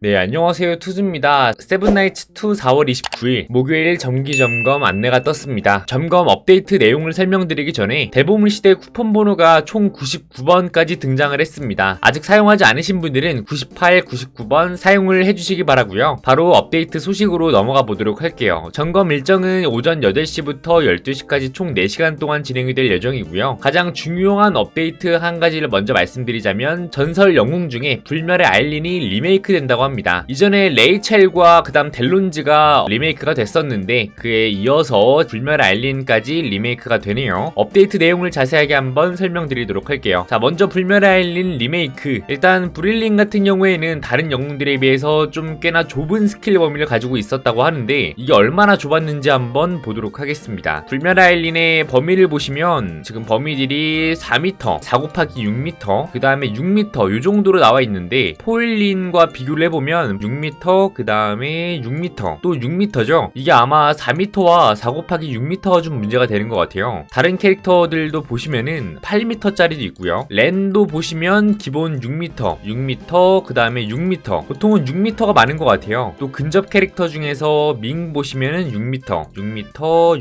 네, 안녕하세요. 투즈입니다. 세븐나이츠 2 4월 29일 목요일 정기 점검 안내가 떴습니다. 점검 업데이트 내용을 설명드리기 전에 대보물 시대 쿠폰 번호가 총 99번까지 등장을 했습니다. 아직 사용하지 않으신 분들은 98, 99번 사용을 해주시기 바라고요. 바로 업데이트 소식으로 넘어가 보도록 할게요. 점검 일정은 오전 8시부터 12시까지 총 4시간 동안 진행이 될 예정이고요. 가장 중요한 업데이트 한 가지를 먼저 말씀드리자면 전설 영웅 중에 불멸의 아일린이 리메이크 된다고 합니다. 이전에 레이첼과 그다음 델론즈가 리메이크가 됐었는데 그에 이어서 불멸의 아일린까지 리메이크가 되네요. 업데이트 내용을 자세하게 한번 설명드리도록 할게요. 자, 먼저 불멸의 아일린 리메이크. 일단 브릴린 같은 경우에는 다른 영웅들에 비해서 좀 꽤나 좁은 스킬 범위를 가지고 있었다고 하는데 이게 얼마나 좁았는지 한번 보도록 하겠습니다. 불멸의 아일린의 범위를 보시면 지금 범위들이 4m, 4 곱하기 6m, 그 다음에 6m 요 정도로 나와 있는데 포일린과 비교를 해보면 6m, 그 다음에 6m, 또 6m죠. 이게 아마 4m와 4 곱하기 6m가 좀 문제가 되는 것 같아요. 다른 캐릭터들도 보시면은 8m짜리도 있고요. 랜도 보시면 기본 6m, 6m, 그 다음에 6m. 보통은 6m가 많은 것 같아요. 또 근접 캐릭터 중에서 밍 보시면은 6m, 6m,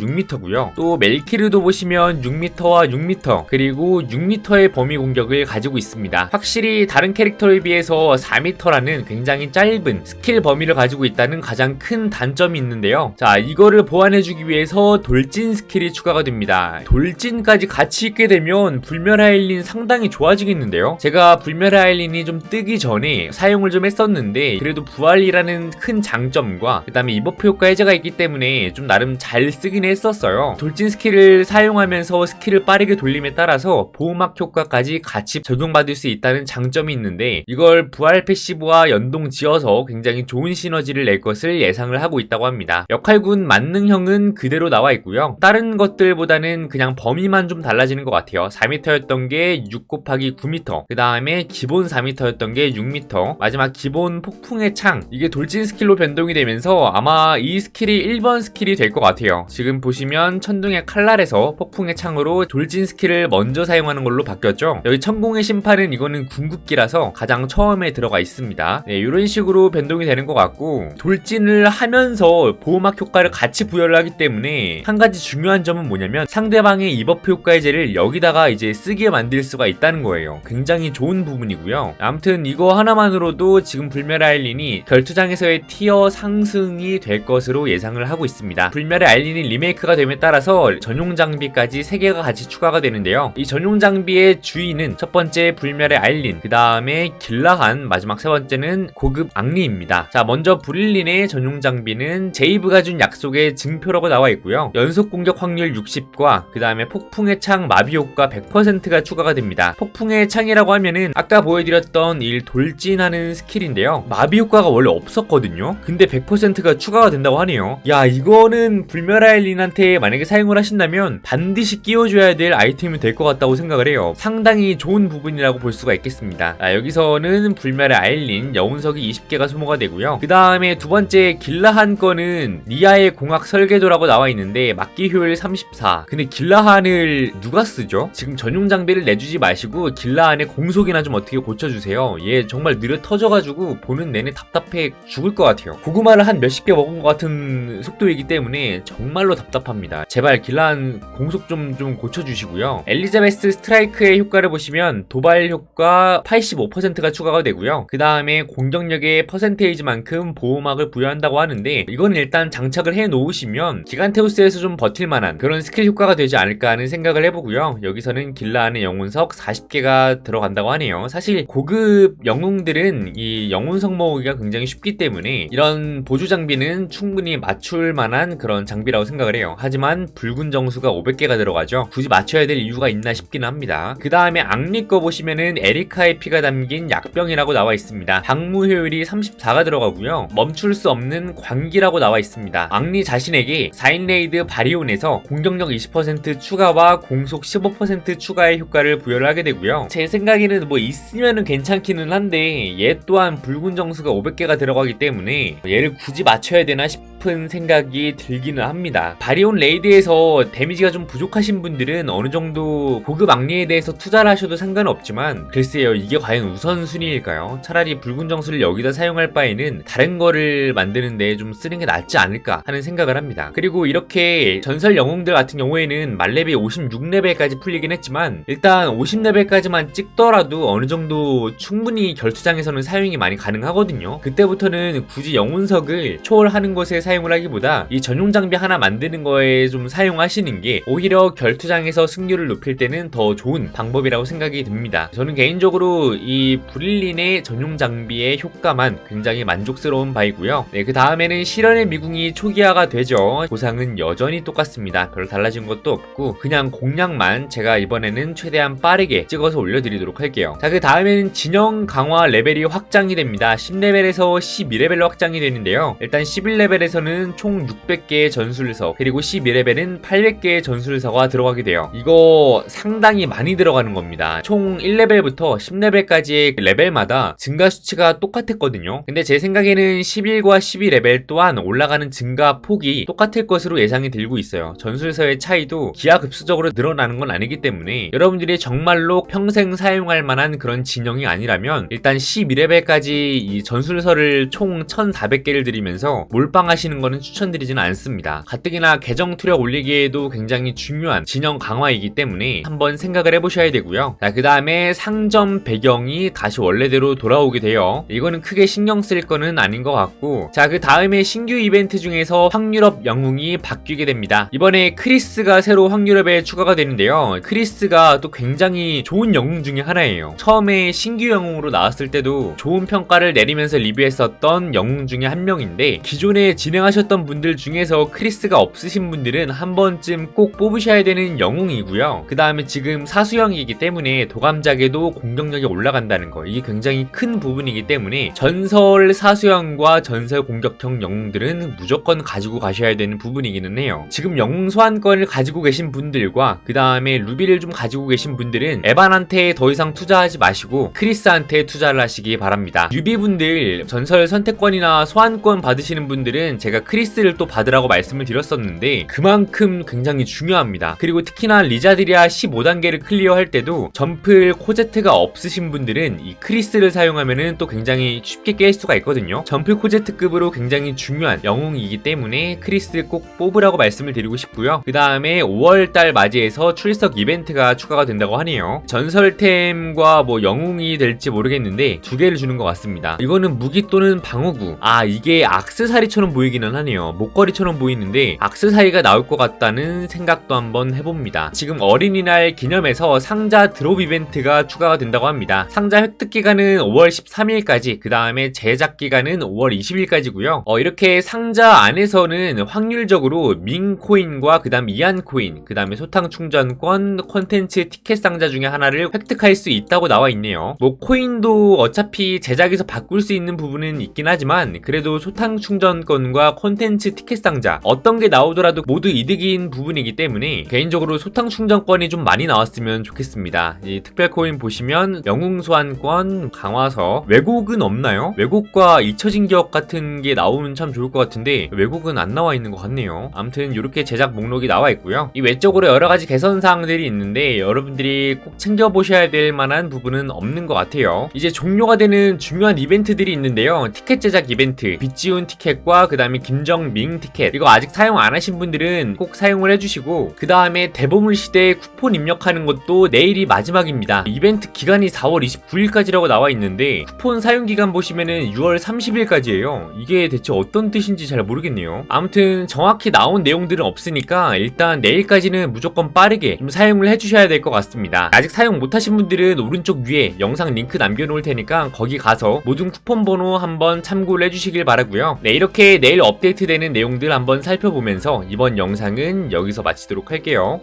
6m고요. 또 멜키르도 보시면 6m와 6m, 그리고 6m의 범위 공격을 가지고 있습니다. 확실히 다른 캐릭터에 비해서 4m라는 굉장히 짧은 스킬 범위를 가지고 있다는 가장 큰 단점이 있는데요. 자, 이거를 보완해주기 위해서 돌진 스킬이 추가가 됩니다. 돌진까지 같이 있게 되면 불멸 하일린 상당히 좋아지겠는데요. 제가 불멸 하일린이 좀 뜨기 전에 사용을 좀 했었는데 그래도 부활이라는 큰 장 점과 그 다음에 이버프 효과 해제가 있기 때문에 좀 나름 잘 쓰긴 했었어요. 돌진 스킬을 사용하면서 스킬을 빠르게 돌림에 따라서 보호막 효과까지 같이 적용받을 수 있다는 장점이 있는데 이걸 부활 패시브와 연동 지어서 굉장히 좋은 시너지를 낼 것을 예상을 하고 있다고 합니다. 역할군 만능형은 그대로 나와 있고요. 다른 것들보다는 그냥 범위만 좀 달라지는 것 같아요. 4m였던 게 6 곱하기 9m, 그 다음에 기본 4m였던 게 6m, 마지막 기본 폭풍의 창 이게 돌진 스킬로 변 동이 되면서 아마 이 스킬이 1번 스킬이 될 것 같아요. 지금 보시면 천둥의 칼날에서 폭풍의 창으로 돌진 스킬을 먼저 사용하는 걸로 바뀌었죠. 여기 천공의 심판은 이거는 궁극기라서 가장 처음에 들어가 있습니다. 네, 이런 식으로 변동이 되는 것 같고 돌진을 하면서 보호막 효과를 같이 부여를 하기 때문에 한 가지 중요한 점은 뭐냐면 상대방의 이버프 효과 해제를 여기다가 이제 쓰게 만들 수가 있다는 거예요. 굉장히 좋은 부분이고요. 아무튼 이거 하나만으로도 지금 불멸의 아일린이 결투장에서의 티어 상승이 될 것으로 예상을 하고 있습니다. 불멸의 아일린이 리메이크가 됨에 따라서 전용 장비까지 3개가 같이 추가가 되는데요. 이 전용 장비의 주인은 첫 번째 불멸의 아일린, 그 다음에 길라한, 마지막 세 번째는 고급 앙리입니다. 자, 먼저 브릴린의 전용 장비는 제이브가 준 약속의 증표라고 나와 있고요. 연속 공격 확률 60과 그 다음에 폭풍의 창 마비 효과 100%가 추가가 됩니다. 폭풍의 창이라고 하면은 아까 보여드렸던 일 돌진하는 스킬인데요. 마비 효과가 원래 없었거든요. 근데 100%가 추가가 된다고 하네요. 야, 이거는 불멸아일린한테 만약에 사용을 하신다면 반드시 끼워줘야 될 아이템이 될 것 같다고 생각을 해요. 상당히 좋은 부분이라고 볼 수가 있겠습니다. 아, 여기서는 불멸의 아일린 영운석이 20개가 소모가 되고요. 그 다음에 두 번째 길라한 거는 니아의 공학 설계도라고 나와 있는데 막기 효율 34. 근데 길라한을 누가 쓰죠? 지금 전용 장비를 내주지 마시고 길라한의 공속이나 좀 어떻게 고쳐주세요. 얘 정말 느려 터져가지고 보는 내내 답답해 죽을 것 같아요. 고구마를 한 몇십 개 먹은 것 같은 속도이기 때문에 정말로 답답합니다. 제발 길라한 공속 좀 좀 고쳐주시고요. 엘리자베스 스트라이크의 효과를 보시면 도발 효과 85%가 추가가 되고요. 그 다음에 공격력의 퍼센테이지만큼 보호막을 부여한다고 하는데 이거는 일단 장착을 해 놓으시면 기간테우스에서 좀 버틸만한 그런 스킬 효과가 되지 않을까 하는 생각을 해보고요. 여기서는 길라안의 영혼석 40개가 들어간다고 하네요. 사실 고급 영웅들은 이 영혼석 모으기가 굉장히 쉽기 때문에 이런 보조 장비는 충분히 맞출 만한 그런 장비라고 생각을 해요. 하지만 붉은 정수가 500개가 들어가죠. 굳이 맞춰야 될 이유가 있나 싶기는 합니다. 그 다음에 앙리 거 보시면은 에리카의 피가 담긴 약병이라고 나와 있습니다. 방무 효율이 34가 들어가고요. 멈출 수 없는 광기라고 나와 있습니다. 앙리 자신에게 4인 레이드 바리온에서 공격력 20% 추가와 공속 15% 추가의 효과를 부여를 하게 되고요. 제 생각에는 뭐 있으면은 괜찮기는 한데 얘 또한 붉은 정수가 500개가 들어가기 때문에 얘를 굳이 맞춰야 되나 싶 싶은 생각이 들기는 합니다. 바리온 레이드에서 데미지가 좀 부족하신 분들은 어느 정도 고급 악리에 대해서 투자를 하셔도 상관없지만 글쎄요 이게 과연 우선순위일까요? 차라리 붉은 정수를 여기다 사용할 바에는 다른 거를 만드는데 좀 쓰는 게 낫지 않을까 하는 생각을 합니다. 그리고 이렇게 전설 영웅들 같은 경우에는 말렙이 56레벨까지 풀리긴 했지만 일단 50레벨까지만 찍더라도 어느 정도 충분히 결투장에서는 사용이 많이 가능하거든요. 그때부터는 굳이 영운석을 초월하는 것에 사용을 하기보다 이 전용 장비 하나 만드는 거에 좀 사용하시는 게 오히려 결투장에서 승률을 높일 때는 더 좋은 방법이라고 생각이 듭니다. 저는 개인적으로 이 브릴린의 전용 장비의 효과만 굉장히 만족스러운 바이고요. 네, 그 다음에는 실현의 미궁이 초기화가 되죠. 보상은 여전히 똑같습니다. 별로 달라진 것도 없고 그냥 공략만 제가 이번에는 최대한 빠르게 찍어서 올려드리도록 할게요. 자, 그 다음에는 진영 강화 레벨이 확장이 됩니다. 10레벨에서 12레벨로 확장이 되는데요. 일단 11레벨에서 는 총 600개의 전술서 그리고 12레벨은 800개의 전술서가 들어가게 돼요. 이거 상당히 많이 들어가는 겁니다. 총 1레벨부터 10레벨까지의 레벨마다 증가 수치가 똑같았거든요. 근데 제 생각에는 11과 12레벨 또한 올라가는 증가 폭이 똑같을 것으로 예상이 들고 있어요. 전술서의 차이도 기하급수적으로 늘어나는 건 아니기 때문에 여러분들이 정말로 평생 사용할 만한 그런 진영이 아니라면 일단 12레벨까지 이 전술서를 총 1400개를 들이면서 몰빵하시는 거는 추천드리지는 않습니다. 가뜩이나 계정 투력 올리기에도 굉장히 중요한 진영 강화이기 때문에 한번 생각을 해보셔야 되고요. 자, 그 다음에 상점 배경이 다시 원래대로 돌아오게 돼요. 이거는 크게 신경 쓸 거는 아닌 것 같고 자, 그 다음에 신규 이벤트 중에서 확률업 영웅이 바뀌게 됩니다. 이번에 크리스가 새로 확률업에 추가가 되는데요. 크리스가 또 굉장히 좋은 영웅 중에 하나예요. 처음에 신규 영웅으로 나왔을 때도 좋은 평가를 내리면서 리뷰했었던 영웅 중에 한 명인데 기존에 진행 하셨던 분들 중에서 크리스가 없으신 분들은 한 번쯤 꼭 뽑으셔야 되는 영웅이고요. 그 다음에 지금 사수형이기 때문에 도감작에도 공격력이 올라간다는 거 이게 굉장히 큰 부분이기 때문에 전설 사수형과 전설 공격형 영웅들은 무조건 가지고 가셔야 되는 부분이기는 해요. 지금 영웅 소환권을 가지고 계신 분들과 그 다음에 루비를 좀 가지고 계신 분들은 에반한테 더 이상 투자하지 마시고 크리스한테 투자를 하시기 바랍니다. 유비분들 전설 선택권이나 소환권 받으시는 분들은 제가 크리스를 또 받으라고 말씀을 드렸었는데 그만큼 굉장히 중요합니다. 그리고 특히나 리자드리아 15단계를 클리어할 때도 점플 코제트가 없으신 분들은 이 크리스를 사용하면은 또 굉장히 쉽게 깰 수가 있거든요. 점플 코제트급으로 굉장히 중요한 영웅이기 때문에 크리스 꼭 뽑으라고 말씀을 드리고 싶고요. 그 다음에 5월달 맞이해서 출석 이벤트가 추가가 된다고 하네요. 전설템과 뭐 영웅이 될지 모르겠는데 두 개를 주는 것 같습니다. 이거는 무기 또는 방어구. 아 이게 악세사리처럼 보이 기는 하네요. 목걸이처럼 보이는데 악세사리가 나올 것 같다는 생각도 한번 해봅니다. 지금 어린이날 기념해서 상자 드롭 이벤트가 추가가 된다고 합니다. 상자 획득 기간은 5월 13일까지, 그 다음에 제작 기간은 5월 20일까지고요. 어, 이렇게 상자 안에서는 확률적으로 민 코인과 그 다음 이안 코인, 그 다음에 소탕 충전권, 콘텐츠 티켓 상자 중에 하나를 획득할 수 있다고 나와 있네요. 뭐 코인도 어차피 제작에서 바꿀 수 있는 부분은 있긴 하지만 그래도 소탕 충전권과 콘텐츠 티켓 상자 어떤 게 나오더라도 모두 이득인 부분이기 때문에 개인적으로 소탕 충전권이 좀 많이 나왔으면 좋겠습니다. 이 특별 코인 보시면 영웅 소환권, 강화서 왜곡은 없나요? 왜곡과 잊혀진 기억 같은 게 나오면 참 좋을 것 같은데 왜곡은 안 나와 있는 것 같네요. 아무튼 이렇게 제작 목록이 나와 있고요. 이 외적으로 여러 가지 개선 사항들이 있는데 여러분들이 꼭 챙겨 보셔야 될 만한 부분은 없는 것 같아요. 이제 종료가 되는 중요한 이벤트들이 있는데요. 티켓 제작 이벤트, 빗지운 티켓과 그 다음에 김정밍 티켓. 이거 아직 사용 안 하신 분들은 꼭 사용을 해주시고 그 다음에 대보물 시대 쿠폰 입력하는 것도 내일이 마지막입니다. 이벤트 기간이 4월 29일까지라고 나와 있는데 쿠폰 사용 기간 보시면은 6월 30일까지예요. 이게 대체 어떤 뜻인지 잘 모르겠네요. 아무튼 정확히 나온 내용들은 없으니까 일단 내일까지는 무조건 빠르게 좀 사용을 해주셔야 될 것 같습니다. 아직 사용 못하신 분들은 오른쪽 위에 영상 링크 남겨놓을 테니까 거기 가서 모든 쿠폰 번호 한번 참고를 해주시길 바라고요. 네 이렇게 내일 업데이트되는 내용들 한번 살펴보면서 이번 영상은 여기서 마치도록 할게요.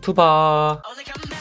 투바. Only got